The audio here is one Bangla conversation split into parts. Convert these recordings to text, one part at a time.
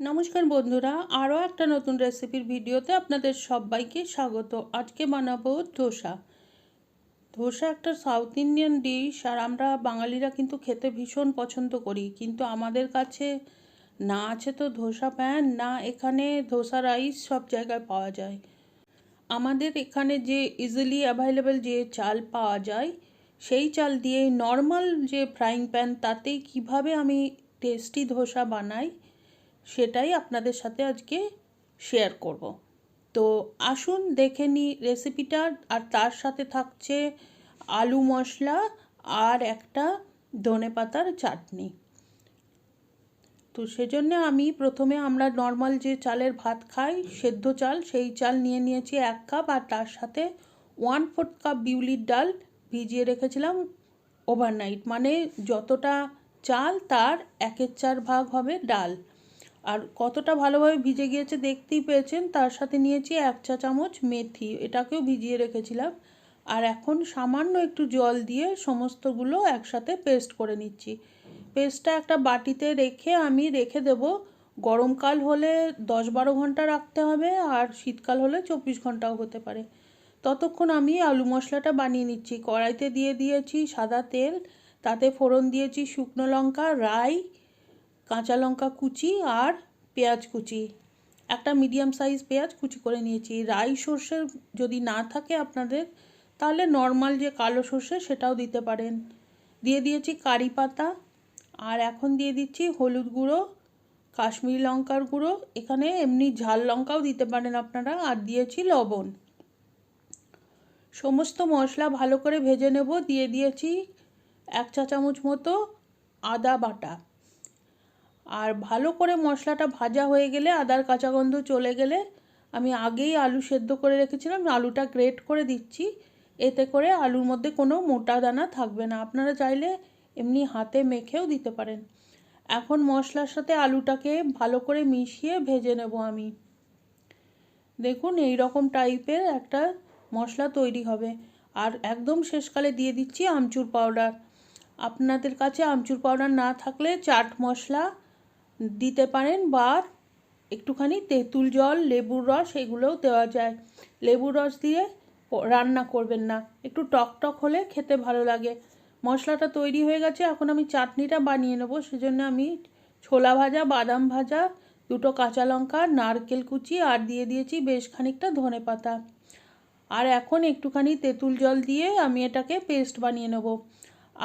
নমস্কার বন্ধুরা, আরও একটা নতুন রেসিপির ভিডিওতে আপনাদের সবাইকে স্বাগত। আজকে বানাবো ধোসা। ধোসা একটা সাউথ ইন্ডিয়ান ডিশ, আর আমরা বাঙালিরা কিন্তু খেতে ভীষণ পছন্দ করি। কিন্তু আমাদের কাছে না আছে তো ধোসা প্যান, না এখানে ধোসা রাইস সব জায়গায় পাওয়া যায়। আমাদের এখানে যে ইজিলি অ্যাভেলেবেল যে চাল পাওয়া যায়, সেই চাল দিয়ে নর্মাল যে ফ্রাইং প্যান তাতেই কীভাবে আমি টেস্টি ধোসা বানাই সেটাই আপনাদের সাথে আজকে শেয়ার করব। তো আসুন দেখে নিই রেসিপিটা আর তার সাথে থাকছে আলু মশলা আর একটা ধনে পাতার চাটনি। তো সেজন্য আমি প্রথমে আমরা নর্মাল যে চালের ভাত খাই, সেদ্ধ চাল, সেই চাল নিয়ে নিয়েছি এক কাপ আর তার সাথে ওয়ান ফোর্থ কাপ বিউলির ডাল ভিজিয়ে রেখেছিলাম ওভারনাইট মানে যতটা চাল তার একের চার ভাগ হবে ডাল। আর কতটা ভালোভাবে ভিজে গিয়েছে দেখতেই পেয়েছেন, তার সাথে নিয়েছি এক চা চামচ মেথি, এটাকেও ভিজিয়ে রেখেছিলাম। আর এখন সামান্য একটু জল দিয়ে সমস্তগুলো একসাথে পেস্ট করে নিচ্ছি। পেস্টটা একটা বাটিতে রেখে আমি রেখে দেব। গরমকাল হলে দশ বারো ঘণ্টা রাখতে হবে আর শীতকাল হলে চব্বিশ ঘন্টাও হতে পারে। ততক্ষণ আমি আলু মশলাটা বানিয়ে নিচ্ছি। কড়াইতে দিয়ে দিয়েছি সাদা তেল, তাতে ফোড়ন দিয়েছি শুকনো লঙ্কা, রাই কাঁচা লঙ্কা কুচি আর পেঁয়াজ কুচি। একটা মিডিয়াম সাইজ পেঁয়াজ কুচি করে নিয়েছি। রাই সর্ষে যদি না থাকে আপনাদের, তাহলে নর্মাল যে কালো সর্ষে সেটাও দিতে পারেন। দিয়ে দিয়েছি কারি পাতা আর এখন দিয়ে দিচ্ছি হলুদ গুঁড়ো, কাশ্মীরি লঙ্কার গুঁড়ো। এখানে এমনি ঝাল লঙ্কাও দিতে পারেন আপনারা আর দিয়েছি লবণ। সমস্ত মশলা ভালো করে ভেজে নেব। দিয়ে দিয়েছি এক চা চামচ মতো আদা বাটা। আর ভালো করে মশলাটা ভাজা হয়ে গেলে আদার কাঁচা গন্ধ চলে গেলে আমি আগেই আলু সেদ্ধ করে রেখেছিলাম, আলুটা গ্রেট করে দিচ্ছি। এতে করে আলুর মধ্যে কোনো মোটা দানা থাকবে না। আপনারা চাইলে এমনি হাতে মেখেও দিতে পারেন। এখন মশলার সাথে আলুটাকে ভালো করে মিশিয়ে ভেজে নেব আমি। দেখুন, এই রকম টাইপের একটা মশলা তৈরি হবে। আর একদম শেষকালে দিয়ে দিচ্ছি আমচুর পাউডার। আপনাদের কাছে আমচুর পাউডার না থাকলে চাট মশলা দিতে পারেন বা একটুখানি তেঁতুল জল, লেবুর রস এগুলোও দেওয়া যায়। লেবুর রস দিয়ে রান্না করবেন না। একটু টক টক হলে খেতে ভালো লাগে। মশলাটা তৈরি হয়ে গেছে, এখন আমি চাটনিটা বানিয়ে নেব। সেজন্য আমি ছোলা ভাজা, বাদাম ভাজা, দুটো কাঁচা লঙ্কা, নারকেল কুচি আর দিয়ে দিয়েছি বেশ খানিকটা ধনে পাতা। আর এখন একটুখানি তেঁতুল জল দিয়ে আমি এটাকে পেস্ট বানিয়ে নেব।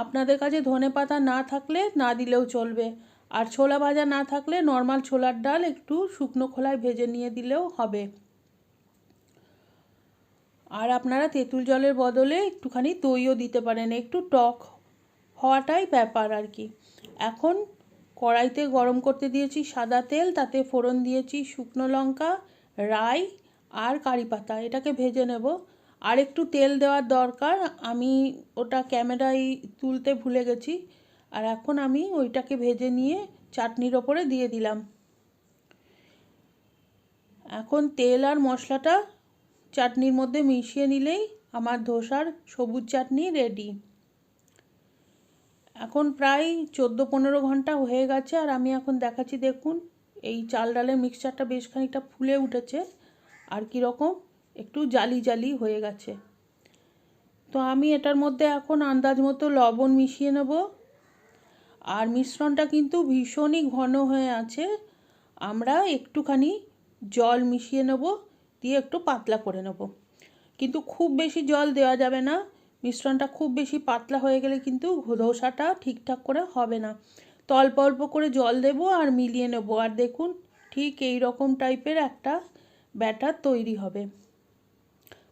আপনাদের কাছে ধনে পাতা না থাকলে না দিলেও চলবে। আর ছোলা ভাজা না থাকলে নর্মাল ছোলার ডাল একটু শুকনো খোলায় ভেজে নিয়ে দিলেও হবে। আর আপনারা তেঁতুল জলের বদলে একটুখানি দইও দিতে পারেন, একটু টক হওয়াটাই ব্যাপার আর কি। এখন কড়াইতে গরম করতে দিয়েছি সাদা তেল, তাতে ফোড়ন দিয়েছি শুকনো লঙ্কা, রাই আর কারি পাতা, এটাকে ভেজে নেব। আর একটু তেল দেওয়ার দরকার, আমি ওটা ক্যামেরায় তুলতে ভুলে গেছি। আর এখন আমি ওইটাকে ভেজে নিয়ে চাটনির ওপরে দিয়ে দিলাম। এখন তেল আর মশলাটা চাটনির মধ্যে মিশিয়ে নিলেই আমার ধোসার সবুজ চাটনি রেডি। এখন প্রায় চোদ্দ পনেরো ঘণ্টা হয়ে গেছে আর আমি এখন দেখাচ্ছি, দেখুন, এই চাল ডালের মিক্সচারটা বেশ খানিকটা ফুলে উঠেছে আর কীরকম একটু জালি জালি হয়ে গেছে। তো আমি এটার মধ্যে এখন আন্দাজ মতো লবণ মিশিয়ে নেব। আর মিশ্রণটা কিন্তু ভীষণই ঘন হয়ে আছে। আমরা একটুখানি জল মিশিয়ে নেব, দিয়ে একটু পাতলা করে নেব। কিন্তু খুব বেশি জল দেওয়া যাবে না। মিশ্রণটা খুব বেশি পাতলা হয়ে গেলে কিন্তু ধোসাটা ঠিকঠাক করে হবে না। তো অল্প অল্প করে জল দেব আর মিলিয়ে নেব। আর দেখুন, ঠিক এই রকম টাইপের একটা ব্যাটার তৈরি হবে।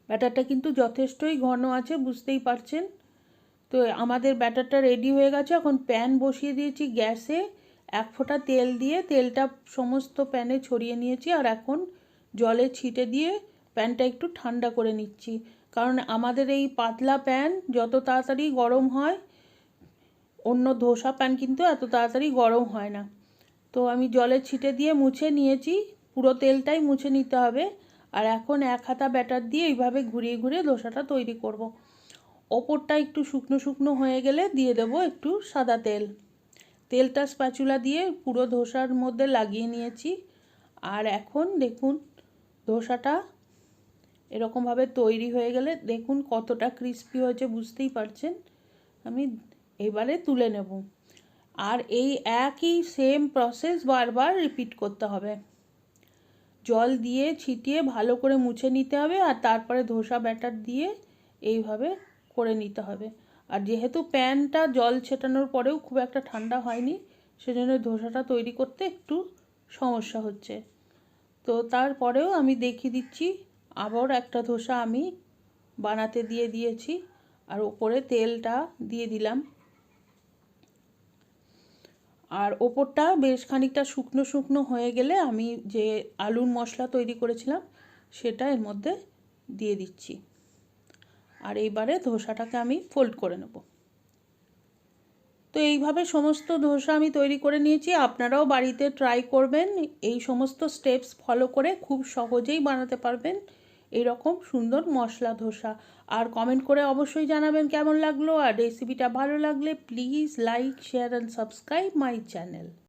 ব্যাটারটা কিন্তু যথেষ্টই ঘন আছে, বুঝতেই পারছেন। তো আমাদের ব্যাটারটা রেডি হয়ে গেছে। এখন প্যান বসিয়ে দিয়েছি গ্যাসে। এক ফোঁটা তেল দিয়ে তেলটা সমস্ত প্যানে ছড়িয়ে নিয়েছি আর এখন জলে ছিটে দিয়ে প্যানটা একটু ঠান্ডা করে নিচ্ছি। কারণ আমাদের এই পাতলা প্যান যত তাড়াতাড়ি গরম হয়, অন্য ধোসা প্যান কিন্তু এত তাড়াতাড়ি গরম হয় না। তো আমি জলে ছিটে দিয়ে মুছে নিয়েছি। পুরো তেলটাই মুছে নিতে হবে। আর এখন এক হাতা ব্যাটার দিয়ে এইভাবে ঘুরিয়ে ঘুরিয়ে ধোসাটা তৈরি করব। ওপরটা একটু শুকনো শুকনো হয়ে গেলে দিয়ে দেবো একটু সাদা তেল। তেলটা স্প্যাচুলা দিয়ে পুরো ধোসার মধ্যে লাগিয়ে নিয়েছি। আর এখন দেখুন, ধোসাটা এরকমভাবে তৈরি হয়ে গেলে দেখুন কতটা ক্রিস্পি হয়েছে, বুঝতেই পারছেন? আমি এবারে তুলে নেব। আর এই একই সেম প্রসেস বারবার রিপিট করতে হবে। জল দিয়ে ছিটিয়ে ভালো করে মুছে নিতে হবে আর তারপরে ধোসা ব্যাটার দিয়ে এইভাবে করে নিতে হবে। আর যেহেতু প্যানটা জল ছেটানোর পরেও খুব একটা ঠান্ডা হয়নি, সেজন্য ধোসাটা তৈরি করতে একটু সমস্যা হচ্ছে। তো তারপরেও আমি দেখিয়ে দিচ্ছি, আবার একটা ধোসা আমি বানাতে দিয়ে দিয়েছি, আর ওপরে তেলটা দিয়ে দিলাম। আর ওপরটা বেশ খানিকটা শুকনো শুকনো হয়ে গেলে আমি যে আলুর মশলা তৈরি করেছিলাম, সেটা এর মধ্যে দিয়ে দিচ্ছি। আর এইবারে ধোসাটাকে আমি ফোল্ড করে নেব। তো এইভাবে সমস্ত ধোসা আমি তৈরি করে নিয়েছি। আপনারাও বাড়িতে ট্রাই করবেন। এই সমস্ত স্টেপস ফলো করে খুব সহজেই বানাতে পারবেন এরকম সুন্দর মশলা ধোসা। আর কমেন্ট করে অবশ্যই জানাবেন কেমন লাগল। আর রেসিপিটা ভালো লাগলে please like share and subscribe my channel